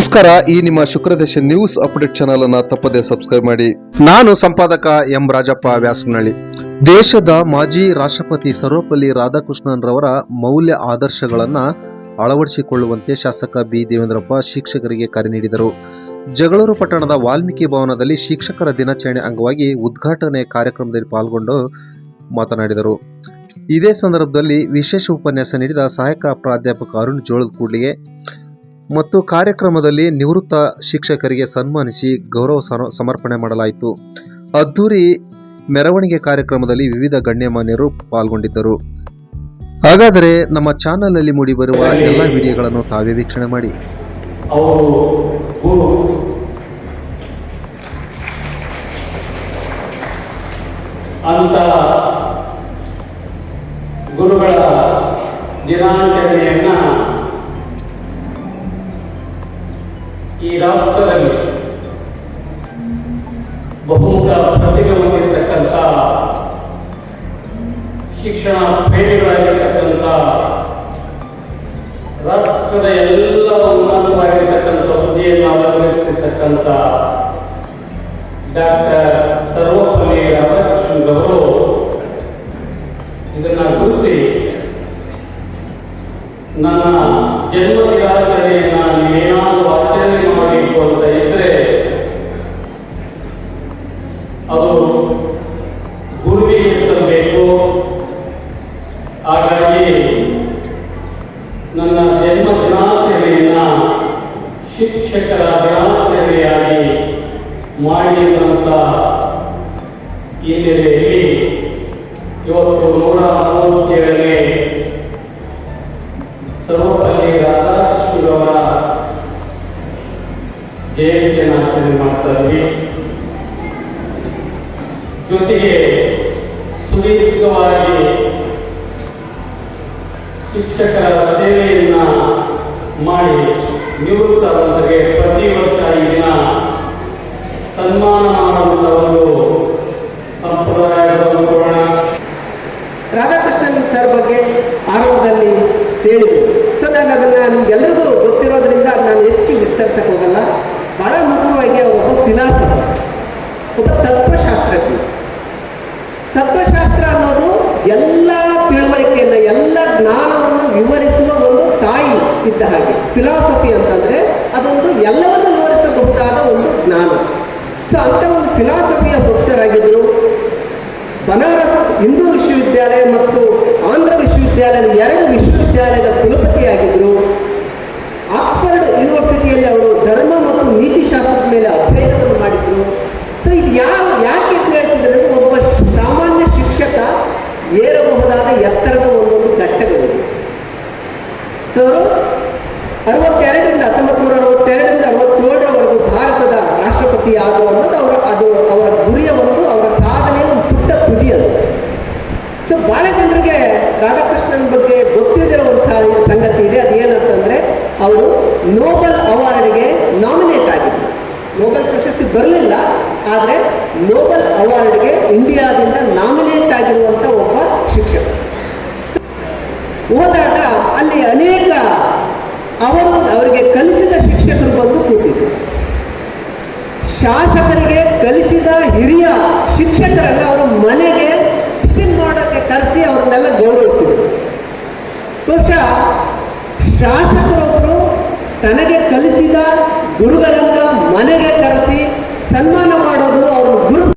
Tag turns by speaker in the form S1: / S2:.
S1: ನಮಸ್ಕಾರ, ಈ ನಿಮ್ಮ ಶುಕ್ರದೇಶ ನ್ಯೂಸ್ ಅಪ್ಡೇಟ್ ಚಾನಲ್ ಅನ್ನ ತಪ್ಪದೆ ಸಬ್ಸ್ಕ್ರೈಬ್ ಮಾಡಿ. ನಾನು ಸಂಪಾದಕ ಎಂ ರಾಜಪ್ಪ ವ್ಯಾಸನಹಳ್ಳಿ. ದೇಶದ ಮಾಜಿ ರಾಷ್ಟ್ರಪತಿ ಸರ್ವಪಲ್ಲಿ ರಾಧಾಕೃಷ್ಣನ್ ರವರ ಮೌಲ್ಯ ಆದರ್ಶಗಳನ್ನ ಅಳವಡಿಸಿಕೊಳ್ಳುವಂತೆ ಶಾಸಕ ಬಿ ದೇವೇಂದ್ರಪ್ಪ ಶಿಕ್ಷಕರಿಗೆ ಕರೆ ನೀಡಿದರು. ಜಗಳೂರು ಪಟ್ಟಣದ ವಾಲ್ಮೀಕಿ ಭವನದಲ್ಲಿ ಶಿಕ್ಷಕರ ದಿನಾಚರಣೆ ಅಂಗವಾಗಿ ಉದ್ಘಾಟನೆ ಕಾರ್ಯಕ್ರಮದಲ್ಲಿ ಪಾಲ್ಗೊಂಡು ಮಾತನಾಡಿದರು. ಇದೇ ಸಂದರ್ಭದಲ್ಲಿ ವಿಶೇಷ ಉಪನ್ಯಾಸ ನೀಡಿದ ಸಹಾಯಕ ಪ್ರಾಧ್ಯಾಪಕ ಅರುಣ್ ಜೋಳದ ಕೂಡ್ಲಿಗೆ ಮತ್ತು ಕಾರ್ಯಕ್ರಮದಲ್ಲಿ ನಿವೃತ್ತ ಶಿಕ್ಷಕರಿಗೆ ಸನ್ಮಾನಿಸಿ ಗೌರವ ಸಮರ್ಪಣೆ ಮಾಡಲಾಯಿತು. ಅದ್ದೂರಿ ಮೆರವಣಿಗೆ ಕಾರ್ಯಕ್ರಮದಲ್ಲಿ ವಿವಿಧ ಗಣ್ಯಮಾನ್ಯರು ಪಾಲ್ಗೊಂಡಿದ್ದರು. ಹಾಗಾದರೆ ನಮ್ಮ ಚಾನಲ್ನಲ್ಲಿ ಮೂಡಿಬರುವ ಎಲ್ಲ ವಿಡಿಯೋಗಳನ್ನು ತಾವೇ ವೀಕ್ಷಣೆ ಮಾಡಿ.
S2: ಅಂತ ಗುರುಗಳ ದಿನಾಚರಣೆಯನ್ನ ಈ ರಾಷ್ಟ್ರದಲ್ಲಿ ಬಹುಮುಖ ಪ್ರತಿಭೆ ಹೊಂದಿರತಕ್ಕಂಥ ಶಿಕ್ಷಣ ಪ್ರೇಮಿಗಳಾಗಿರ್ತಕ್ಕಂಥ ರಾಷ್ಟ್ರದ ಎಲ್ಲ ಉನ್ನತವಾಗಿರ್ತಕ್ಕಂಥ ಹುದ್ದೆಯನ್ನು ಅವಲಂಬಿಸಿರ್ತಕ್ಕಂಥ ಡಾಕ್ಟರ್ ಸರ್ವಪಲ್ಲಿ ಶಿಕ್ಷಕರ ದಿನಾಚರಣೆಯಾಗಿ ಮಾಡಿದಂತ ಹಿನ್ನೆಲೆಯಲ್ಲಿ ಇವತ್ತು ನೂರ ಮೂವತ್ತೇಳನೇ ಸರ್ವಪಲ್ಲಿ ರಾಧಾಕೃಷ್ಣರವರ ಜಯಂತಿಯನ್ನು ಆಚರಣೆ ಮಾಡ್ತಾ ಇದ್ವಿ. ಜೊತೆಗೆ ಸುದೀರ್ಘವಾಗಿ ಶಿಕ್ಷಕರ ಸೇವೆಯನ್ನ ಮಾಡಿ ನಿವೃತ್ತರಾದವರಿಗೆ ಪ್ರತಿ ವರ್ಷ ಈ ದಿನ ಸನ್ಮಾನ ಮಾಡುವಂತ ಒಂದು ಸಂಪ್ರದಾಯವನ್ನು
S3: ರಾಧಾಕೃಷ್ಣನ್ ಸರ್ ಬಗ್ಗೆ ಆರಂಭದಲ್ಲಿ ಹೇಳಿದರು. ಸೊ, ನಾನು ಅದನ್ನು ನಿಮ್ಗೆಲ್ರಿಗೂ ಗೊತ್ತಿರೋದ್ರಿಂದ ನಾನು ಹೆಚ್ಚು ವಿಸ್ತರಿಸಕ್ಕೆ ಹೋಗಲ್ಲ. ಬಹಳ ಮುಖ್ಯವಾಗಿ ಒಂದು ಫಿಲಾಸಫರ್ ಒಬ್ಬ ತತ್ವಶಾಸ್ತ್ರಜ್ಞ. ತತ್ವಶಾಸ್ತ್ರ ಅನ್ನೋದು ಎಲ್ಲ ತಿಳುವಳಿಕೆಯನ್ನು, ಎಲ್ಲ ಜ್ಞಾನವನ್ನು ವಿವರಿಸುವ ಇದ್ದ ಹಾಗೆ. ಫಿಲಾಸಫಿ ಅಂತಂದರೆ ಅದೊಂದು ಎಲ್ಲವನ್ನು ವಿವರಿಸಬಹುದಾದ ಒಂದು ಜ್ಞಾನ. ಸೊ ಅಂಥ ಒಂದು ಫಿಲಾಸಫಿಯ ಪ್ರೊಫೆಸರ್ ಆಗಿದ್ದರು ಬನಾರಸ್ ಹಿಂದೂ ವಿಶ್ವವಿದ್ಯಾಲಯ ಮತ್ತು ಆಂಧ್ರ ವಿಶ್ವವಿದ್ಯಾಲಯದ ಎರಡು ವಿಶ್ವವಿದ್ಯಾಲಯದ ಕುಲಪತಿಯಾಗಿದ್ದರು ಆಕ್ಸ್ಫರ್ಡ್ ಯೂನಿವರ್ಸಿಟಿಯಲ್ಲಿ ಅವರು ಧರ್ಮ ಮತ್ತು ನೀತಿಶಾಸ್ತ್ರದ ಮೇಲೆ ಅಧ್ಯಯನವನ್ನು ಮಾಡಿದ್ರು. ಸೊ ಇದು ಯಾವ ಅರವತ್ತೆರಡರಿಂದ ಹತ್ತೊಂಬತ್ತು ನೂರ ಅರವತ್ತೆರಡರಿಂದ ಅರವತ್ತೇಳರವರೆಗೂ ಭಾರತದ ರಾಷ್ಟ್ರಪತಿ ಆಗುವ ಅನ್ನೋದು ಅವರ, ಅದು ಅವರ ಗುರಿಯ ಒಂದು, ಅವರ ಸಾಧನೆಯ ಒಂದು ಪುಟ್ಟ ತುದಿ ಅದು. ಸೊ ಭಾಳ ಜನರಿಗೆ ರಾಧಾಕೃಷ್ಣನ್ ಬಗ್ಗೆ ಗೊತ್ತಿಲ್ಲದಿರೋ ಒಂದು ಸಂಗತಿ ಇದೆ. ಅದೇನಂತಂದ್ರೆ, ಅವರು ನೋಬಲ್ ಅವಾರ್ಡ್ಗೆ ನಾಮಿನೇಟ್ ಆಗಿದ್ದರು ನೋಬಲ್ ಪ್ರಶಸ್ತಿ ಬರಲಿಲ್ಲ, ಆದರೆ ನೋಬೆಲ್ ಅವಾರ್ಡ್ಗೆ ಇಂಡಿಯಾದಿಂದ ನಾಮಿನೇಟ್ ಆಗಿರುವಂಥ ಒಬ್ಬ ಶಿಕ್ಷಕ. ಹೋದಾಗ ಅಲ್ಲಿ ಅನೇಕ ಅವರು ಅವರಿಗೆ ಕಲಿಸಿದ ಶಿಕ್ಷಕರು ಬಂದು ಕೂತಿದ್ರು. ಶಾಸಕರಿಗೆ ಕಲಿಸಿದ ಹಿರಿಯ ಶಿಕ್ಷಕರನ್ನ ಅವರು ಮನೆಗೆ ಟಿಫಿನ್ ಮಾಡೋಕ್ಕೆ ಕರೆಸಿ ಅವ್ರನ್ನೆಲ್ಲ ಗೌರವಿಸಿದರು. ಬಹುಶಃ ಶಾಸಕರೊಬ್ಬರು ತನಗೆ ಕಲಿಸಿದ ಗುರುಗಳನ್ನು ಮನೆಗೆ ಕರೆಸಿ